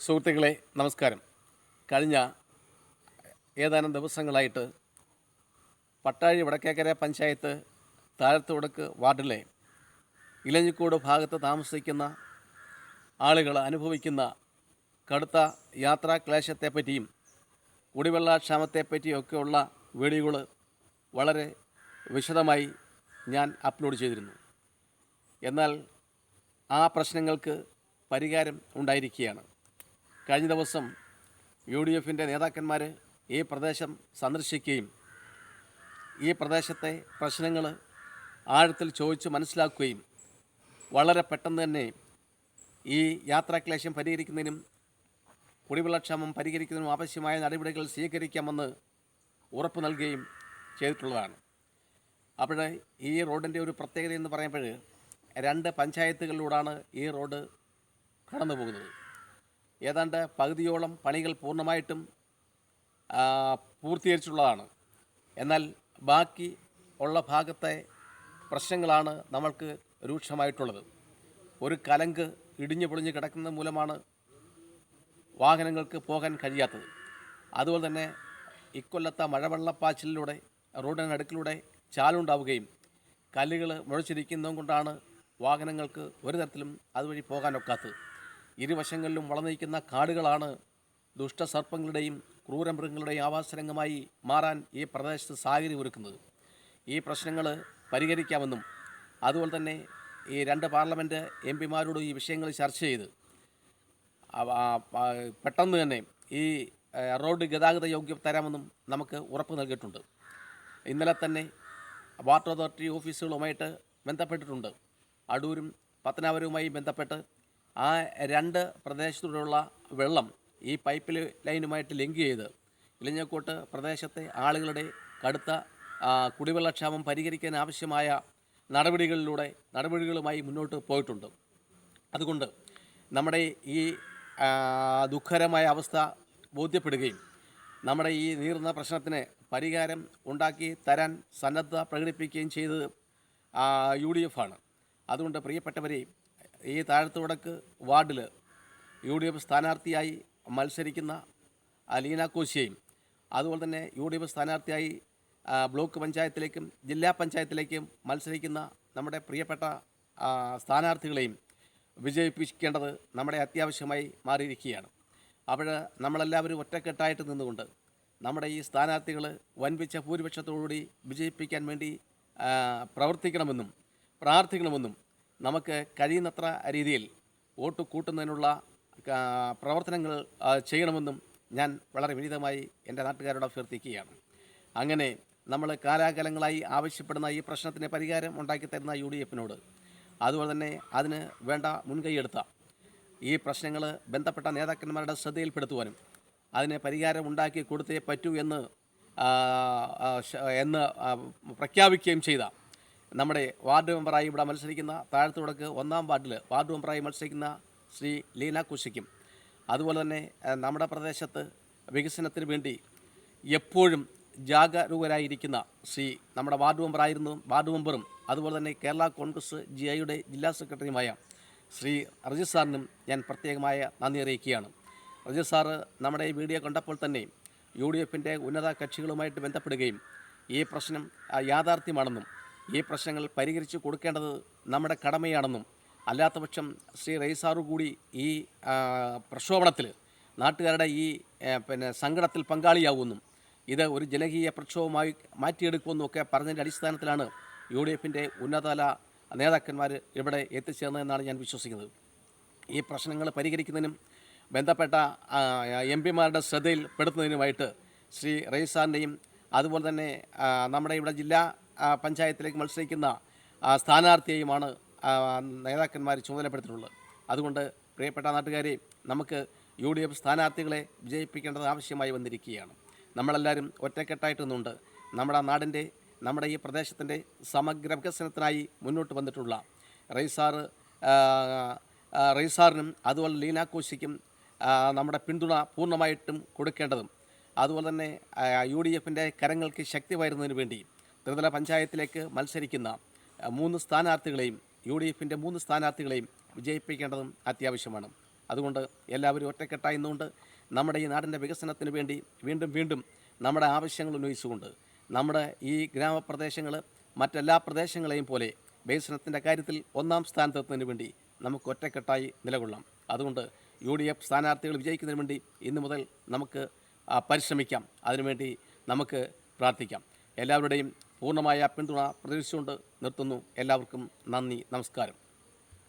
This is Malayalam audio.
സുഹൃത്തുക്കളെ നമസ്കാരം. കഴിഞ്ഞ ഏതാനും ദിവസങ്ങളായിട്ട് പട്ടാഴി വടക്കേക്കര പഞ്ചായത്ത് താഴത്ത് വടക്ക് വാർഡിലെ ഇലഞ്ഞിക്കോട് ഭാഗത്ത് താമസിക്കുന്ന ആളുകൾ അനുഭവിക്കുന്ന കടുത്ത യാത്രാ ക്ലേശത്തെപ്പറ്റിയും കുടിവെള്ളക്ഷാമത്തെപ്പറ്റിയൊക്കെയുള്ള വീഡിയോകൾ വളരെ വിശദമായി ഞാൻ അപ്ലോഡ് ചെയ്തിരുന്നു. എന്നാൽ ആ പ്രശ്നങ്ങൾക്ക് പരിഹാരം ഉണ്ടായിരിക്കുകയാണ്. കഴിഞ്ഞ ദിവസം യു ഡി എഫിന്റെ നേതാക്കന്മാർ ഈ പ്രദേശം സന്ദർശിക്കുകയും ഈ പ്രദേശത്തെ പ്രശ്നങ്ങൾ ആഴത്തിൽ ചോദിച്ച് മനസ്സിലാക്കുകയും വളരെ പെട്ടെന്ന് തന്നെ ഈ യാത്രാക്ലേശം പരിഹരിക്കുന്നതിനും കുടിവെള്ളക്ഷാമം പരിഹരിക്കുന്നതിനും ആവശ്യമായ നടപടികൾ സ്വീകരിക്കാമെന്ന് ഉറപ്പ് നൽകുകയും ചെയ്തിട്ടുള്ളതാണ്. അപ്പോൾ ഈ റോഡിന്റെ ഒരു പ്രത്യേകത എന്ന് പറയുമ്പോൾ രണ്ട് പഞ്ചായത്തുകളിലൂടെയാണ് ഈ റോഡ് കടന്നു പോകുന്നത് ഏതാണ്ട് പകുതിയോളം പണികൾ പൂർണമായിട്ടും പൂർത്തീകരിച്ചുള്ളതാണ് എന്നാൽ ബാക്കി ഉള്ള ഭാഗത്തെ പ്രശ്നങ്ങളാണ് നമ്മൾക്ക് രൂക്ഷമായിട്ടുള്ളത്. ഒരു കലങ്ക് ഇടിഞ്ഞു പൊളിഞ്ഞ് കിടക്കുന്നത് മൂലമാണ് വാഹനങ്ങൾക്ക് പോകാൻ കഴിയാത്തത്. അതുപോലെ തന്നെ ഇക്കൊല്ലത്തെ മഴവെള്ളപ്പാച്ചിലൂടെ റോഡിനടുക്കിലൂടെ ചാലുണ്ടാവുകയും കല്ലുകൾ മുഴച്ചിരിക്കുന്നതും കൊണ്ടാണ് വാഹനങ്ങൾക്ക് ഒരു തരത്തിലും അതുവഴി പോകാനൊക്കാത്തത്. ഇരുവശങ്ങളിലും വളർന്നിരിക്കുന്ന കാടുകളാണ് ദുഷ്ടസർപ്പങ്ങളുടെയും ക്രൂരമൃഗങ്ങളുടെയും ആവാസരംഗമായി മാറാൻ ഈ പ്രദേശത്ത് സാഹചര്യം ഒരുക്കുന്നത്. ഈ പ്രശ്നങ്ങൾ പരിഹരിക്കാമെന്നും അതുപോലെ തന്നെ ഈ രണ്ട് പാർലമെന്റ് എം പിമാരോട് ഈ വിഷയങ്ങൾ ചർച്ച ചെയ്ത് പെട്ടെന്ന് തന്നെ ഈ റോഡ് ഗതാഗത യോഗ്യം തരാമെന്നും നമുക്ക് ഉറപ്പ് നൽകിയിട്ടുണ്ട്. ഇന്നലെ തന്നെ വാട്ടർ അതോറിറ്റി ഓഫീസുകളുമായിട്ട് ബന്ധപ്പെട്ടിട്ടുണ്ട്. അടൂരും പത്തനാപുരവുമായി ബന്ധപ്പെട്ട് ആ രണ്ട് പ്രദേശത്തൂടെയുള്ള വെള്ളം ഈ പൈപ്പ് ലൈനുമായിട്ട് ലിങ്ക് ചെയ്ത് ഇലഞ്ഞക്കോട്ട് പ്രദേശത്തെ ആളുകളുടെ കടുത്ത കുടിവെള്ളക്ഷാമം പരിഹരിക്കാൻ ആവശ്യമായ നടപടികളിലൂടെ നടപടികളുമായി മുന്നോട്ട് പോയിട്ടുണ്ട്. അതുകൊണ്ട് നമ്മുടെ ഈ ദുഃഖകരമായ അവസ്ഥ ബോധ്യപ്പെടുകയും നമ്മുടെ ഈ നീർന്ന പ്രശ്നത്തിന് പരിഹാരം ഉണ്ടാക്കി തരാൻ സന്നദ്ധത പ്രകടിപ്പിക്കുകയും ചെയ്തത് യു ഡി എഫാണ് അതുകൊണ്ട് പ്രിയപ്പെട്ടവരെ ഈ താഴത്തു വടക്ക് വാർഡിൽ യു ഡി എഫ് സ്ഥാനാർത്ഥിയായി മത്സരിക്കുന്ന അലീന ലീന കോശിയെയും അതുപോലെ തന്നെ യു ഡി എഫ് സ്ഥാനാർത്ഥിയായി ബ്ലോക്ക് പഞ്ചായത്തിലേക്കും ജില്ലാ പഞ്ചായത്തിലേക്കും മത്സരിക്കുന്ന നമ്മുടെ പ്രിയപ്പെട്ട സ്ഥാനാർത്ഥികളെയും വിജയിപ്പിക്കേണ്ടത് നമ്മുടെ അത്യാവശ്യമായി മാറിയിരിക്കുകയാണ്. അപ്പോൾ നമ്മളെല്ലാവരും ഒറ്റക്കെട്ടായിട്ട് നിന്നുകൊണ്ട് നമ്മുടെ ഈ സ്ഥാനാർത്ഥികൾ വൻപിച്ച ഭൂരിപക്ഷത്തോടുകൂടി വിജയിപ്പിക്കാൻ വേണ്ടി പ്രവർത്തിക്കണമെന്നും പ്രാർത്ഥിക്കണമെന്നും നമുക്ക് കഴിയുന്നത്ര രീതിയിൽ വോട്ട് കൂട്ടുന്നതിനുള്ള പ്രവർത്തനങ്ങൾ ചെയ്യണമെന്നും ഞാൻ വളരെ വിനീതമായി എന്റെ നാട്ടുകാരോട് അഭ്യർത്ഥിക്കുകയാണ്. അങ്ങനെ നമ്മൾ കാലാകാലങ്ങളായി ആവശ്യപ്പെടുന്ന ഈ പ്രശ്നത്തിന് പരിഹാരം ഉണ്ടാക്കി തരുന്ന യു ഡി എഫിനോട് അതുപോലെ തന്നെ അതിന് വേണ്ട മുൻകൈയെടുത്ത ഈ പ്രശ്നങ്ങൾ ബന്ധപ്പെട്ട നേതാക്കന്മാരുടെ ശ്രദ്ധയിൽപ്പെടുത്തുവാനും അതിന് പരിഹാരം ഉണ്ടാക്കി കൊടുത്തേ പറ്റൂ എന്ന് എന്ന് പ്രഖ്യാപിക്കുകയും ചെയ്ത നമ്മുടെ വാർഡ് മെമ്പറായി ഇവിടെ മത്സരിക്കുന്ന താഴത്തുടക്ക് ഒന്നാം വാർഡിൽ വാർഡ് മെമ്പറായി മത്സരിക്കുന്ന ശ്രീ ലീന കുശിക്കും. അതുപോലെ തന്നെ നമ്മുടെ പ്രദേശത്ത് വികസനത്തിന് വേണ്ടി എപ്പോഴും ജാഗരൂകരായിരിക്കുന്ന ശ്രീ നമ്മുടെ വാർഡ് മെമ്പറായിരുന്നു വാർഡ് മെമ്പറും അതുപോലെ തന്നെ കേരള കോൺഗ്രസ് ജി ഐയുടെ ജില്ലാ സെക്രട്ടറിയുമായ ശ്രീ റജി സാറിനും ഞാൻ പ്രത്യേകമായ നന്ദി അറിയിക്കുകയാണ്. റജി സാറ് നമ്മുടെ ഈ വീഡിയോ കണ്ടപ്പോൾ തന്നെ യു ഡി എഫിന്റെ ഉന്നത കക്ഷികളുമായിട്ട് ബന്ധപ്പെടുകയും ഈ പ്രശ്നം യാഥാർത്ഥ്യമാണെന്നും ഈ പ്രശ്നങ്ങൾ പരിഹരിച്ച് കൊടുക്കേണ്ടത് നമ്മുടെ കടമയാണെന്നും അല്ലാത്തപക്ഷം ശ്രീ റൈസാറു കൂടി ഈ പ്രക്ഷോഭണത്തിൽ നാട്ടുകാരുടെ ഈ പിന്നെ സങ്കടത്തിൽ പങ്കാളിയാവുമെന്നും ഇത് ഒരു ജനകീയ പ്രക്ഷോഭമായി മാറ്റിയെടുക്കുമെന്നും ഒക്കെ പറഞ്ഞതിന്റെ അടിസ്ഥാനത്തിലാണ് യു ഡി എഫിന്റെ ഉന്നതതല നേതാക്കന്മാർ ഇവിടെ എത്തിച്ചേർന്നതെന്നാണ് ഞാൻ വിശ്വസിക്കുന്നത്. ഈ പ്രശ്നങ്ങൾ പരിഹരിക്കുന്നതിനും ബന്ധപ്പെട്ട എം പിമാരുടെ ശ്രദ്ധയിൽ പെടുത്തുന്നതിനുമായിട്ട് ശ്രീ റൈസാറിന്റെയും അതുപോലെ തന്നെ നമ്മുടെ ഇവിടെ ജില്ലാ പഞ്ചായത്തിലേക്ക് മത്സരിക്കുന്ന സ്ഥാനാർത്ഥിയെയുമാണ് നേതാക്കന്മാർ ചുമതലപ്പെടുത്തിയിട്ടുള്ളത്. അതുകൊണ്ട് പ്രിയപ്പെട്ട നാട്ടുകാരെ നമുക്ക് യു ഡി എഫ് സ്ഥാനാർത്ഥികളെ വിജയിപ്പിക്കേണ്ടത് ആവശ്യമായി വന്നിരിക്കുകയാണ്. നമ്മളെല്ലാവരും ഒറ്റക്കെട്ടായിട്ട് നിന്നുണ്ട് നമ്മുടെ നാടിന്റെ നമ്മുടെ ഈ പ്രദേശത്തിന്റെ സമഗ്ര വികസനത്തിനായി മുന്നോട്ട് വന്നിട്ടുള്ള റൈസാറ് റൈസാറിനും അതുപോലെ ലീന കോശിക്കും നമ്മുടെ പിന്തുണ പൂർണമായിട്ടും കൊടുക്കേണ്ടതും. അതുപോലെ തന്നെ യു ഡി എഫിന്റെ കരങ്ങൾക്ക് ശക്തി പകരുന്നതിന് വേണ്ടി ത്രിതല പഞ്ചായത്തിലേക്ക് മത്സരിക്കുന്ന മൂന്ന് സ്ഥാനാർത്ഥികളെയും യു ഡി എഫിന്റെ മൂന്ന് സ്ഥാനാർത്ഥികളെയും വിജയിപ്പിക്കേണ്ടതും അത്യാവശ്യമാണ്. അതുകൊണ്ട് എല്ലാവരും ഒറ്റക്കെട്ടായി നിന്നുകൊണ്ട് നമ്മുടെ ഈ നാടിന്റെ വികസനത്തിന് വേണ്ടി വീണ്ടും വീണ്ടും നമ്മുടെ ആവശ്യങ്ങൾ ഉന്നയിച്ചുകൊണ്ട് നമ്മുടെ ഈ ഗ്രാമപ്രദേശങ്ങൾ മറ്റെല്ലാ പ്രദേശങ്ങളെയും പോലെ വികസനത്തിന്റെ കാര്യത്തിൽ ഒന്നാം സ്ഥാനത്തെത്തുന്നതിന് വേണ്ടി നമുക്ക് ഒറ്റക്കെട്ടായി നിലകൊള്ളാം. അതുകൊണ്ട് യു ഡി എഫ് സ്ഥാനാർത്ഥികൾ വിജയിക്കുന്നതിന് വേണ്ടി ഇന്നു മുതൽ നമുക്ക് പരിശ്രമിക്കാം. അതിനുവേണ്ടി നമുക്ക് പ്രാർത്ഥിക്കാം. എല്ലാവരുടെയും പൂർണമായ പിന്തുണ പ്രതീക്ഷിച്ചുകൊണ്ട് നിർത്തുന്നു. എല്ലാവർക്കും നന്ദി നമസ്കാരം.